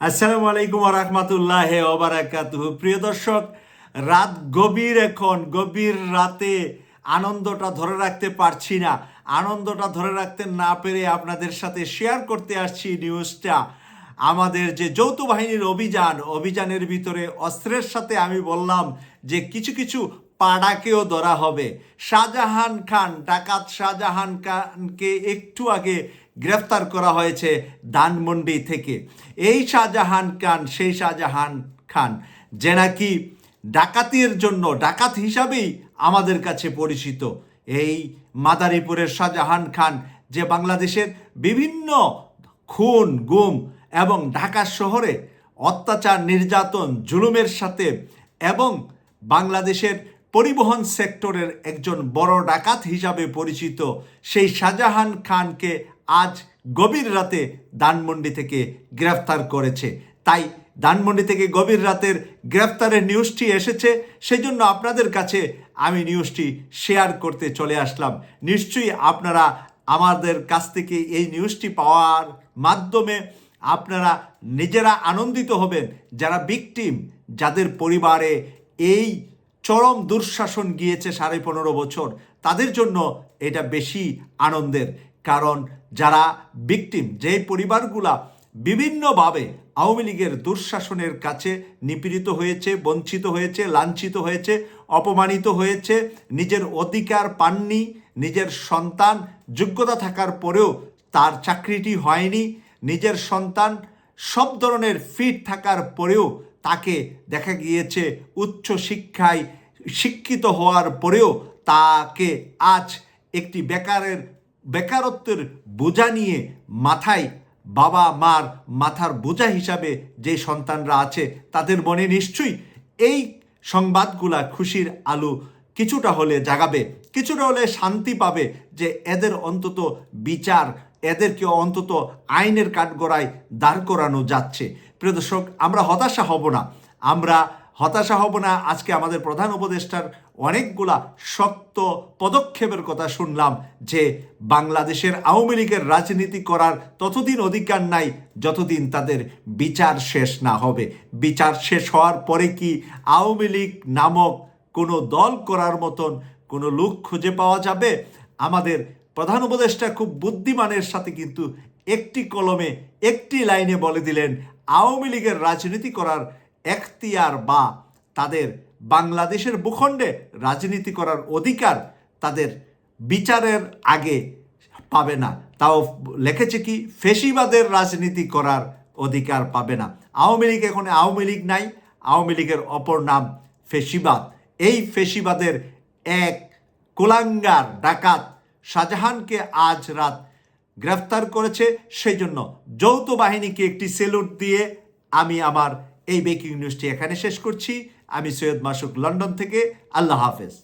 আসসালামু আলাইকুম রহমতুল্লাহ ওবারাকাতুহ প্রিয় দর্শক, রাত গভীর এখন, গভীর রাতে আনন্দটা ধরে রাখতে পারছি না। আনন্দটা ধরে রাখতে না পেরে আপনাদের সাথে শেয়ার করতে আসছি নিউজটা আমাদের যে যৌথ বাহিনীর অভিযান, অভিযানের ভিতরে অস্ত্রের সাথে আমি বললাম যে কিছু কিছু পাড়াকেও ধরা হবে। শাহজাহান খান, ডাকাত শাহজাহান খানকে একটু আগে গ্রেফতার করা হয়েছে ধানমন্ডি থেকে। এই শাহজাহান খান, সেই শাহজাহান খান যে নাকি ডাকাতির জন্য, ডাকাত হিসাবেই আমাদের কাছে পরিচিত। এই মাদারীপুরের শাহজাহান খান যে বাংলাদেশের বিভিন্ন খুন, গুম এবং ঢাকা শহরে অত্যাচার, নির্যাতন, জুলুমের সাথে এবং বাংলাদেশের পরিবহন সেক্টরের একজন বড় ডাকাত হিসাবে পরিচিত সেই শাহজাহান খানকে আজ গভীর রাতে দানমন্ডি থেকে গ্রেফতার করেছে। তাই দানমন্ডি থেকে গভীর রাতের গ্রেফতারের নিউজটি এসেছে সেই জন্য আপনাদের কাছে আমি নিউজটি শেয়ার করতে চলে আসলাম। নিশ্চয়ই আপনারা আমাদের কাছ থেকে এই নিউজটি পাওয়ার মাধ্যমে আপনারা নিজেরা আনন্দিত হবেন। যারা বিকটিম যাদের পরিবারে এই চরম দুঃশাসন গিয়েছে সাড়ে পনেরো বছর। তাদের জন্য এটা বেশি আনন্দের, কারণ যারা বিক্টিম যেই পরিবারগুলা বিভিন্নভাবে আওয়ামী লীগের দুঃশাসনের কাছে নিপীড়িত হয়েছে, বঞ্চিত হয়েছে, লাঞ্ছিত হয়েছে, অপমানিত হয়েছে, নিজের অধিকার পাননি, নিজের সন্তান যোগ্যতা থাকার পরেও তার চাকরিটি হয়নি, নিজের সন্তান সব ধরনের ফিট থাকার পরেও তাকে দেখা গিয়েছে উচ্চ শিক্ষায় শিক্ষিত হওয়ার পরেও তাকে আজ একটি বেকারের, বেকারত্বের বোঝা নিয়ে মাথায় বাবা মার মাথার বোঝা হিসাবে যে সন্তানরা আছে তাদের মনে নিশ্চয়ই এই সংবাদগুলা খুশির আলো কিছুটা হলে জাগাবে, কিছুটা হলে শান্তি পাবে যে এদের অন্তত বিচার এদেরকে অন্তত আইনের কাঠগড়ায় দাঁড় করানো যাচ্ছে। প্রিয় দর্শক, আমরা হতাশা হব না। আমরা হতাশা হব না। আজকে আমাদের প্রধান উপদেষ্টার অনেকগুলা শক্ত পদক্ষেপের কথা শুনলাম যে বাংলাদেশের আওয়ামী লীগের রাজনীতি করার ততদিন অধিকার নাই, যতদিন তাদের বিচার শেষ না হবে। বিচার শেষ হওয়ার পরে কি আওয়ামী লীগ নামক কোনো দল করার মতন কোনো লোক খুঁজে পাওয়া যাবে? আমাদের প্রধান উপদেষ্টা খুব বুদ্ধিমানের সাথে কিন্তু একটি কলমে, একটি লাইনে বলে দিলেন, আওয়ামী লীগের রাজনীতি করার এখতিয়ার বা তাদের বাংলাদেশের ভূখণ্ডে রাজনীতি করার অধিকার তাদের বিচারের আগে পাবে না। তাও লেখেছে কি, ফেসিবাদের রাজনীতি করার অধিকার পাবে না। আওয়ামী লীগ এখন আওয়ামী লীগ নাই, আওয়ামী লীগের অপর নাম ফেসিবাদ। এই ফেসিবাদের এক কুলাঙ্গার, ডাকাত শাহজাহানকে আজ রাত গ্রেফতার করেছে। সেই জন্য যৌথ বাহিনীকে একটি সেলুট দিয়ে আমি আমার এই বেকিং নিউজটি এখানে শেষ করছি। আমি সৈয়দ মাসুক লন্ডন থেকে। আল্লাহ হাফেজ।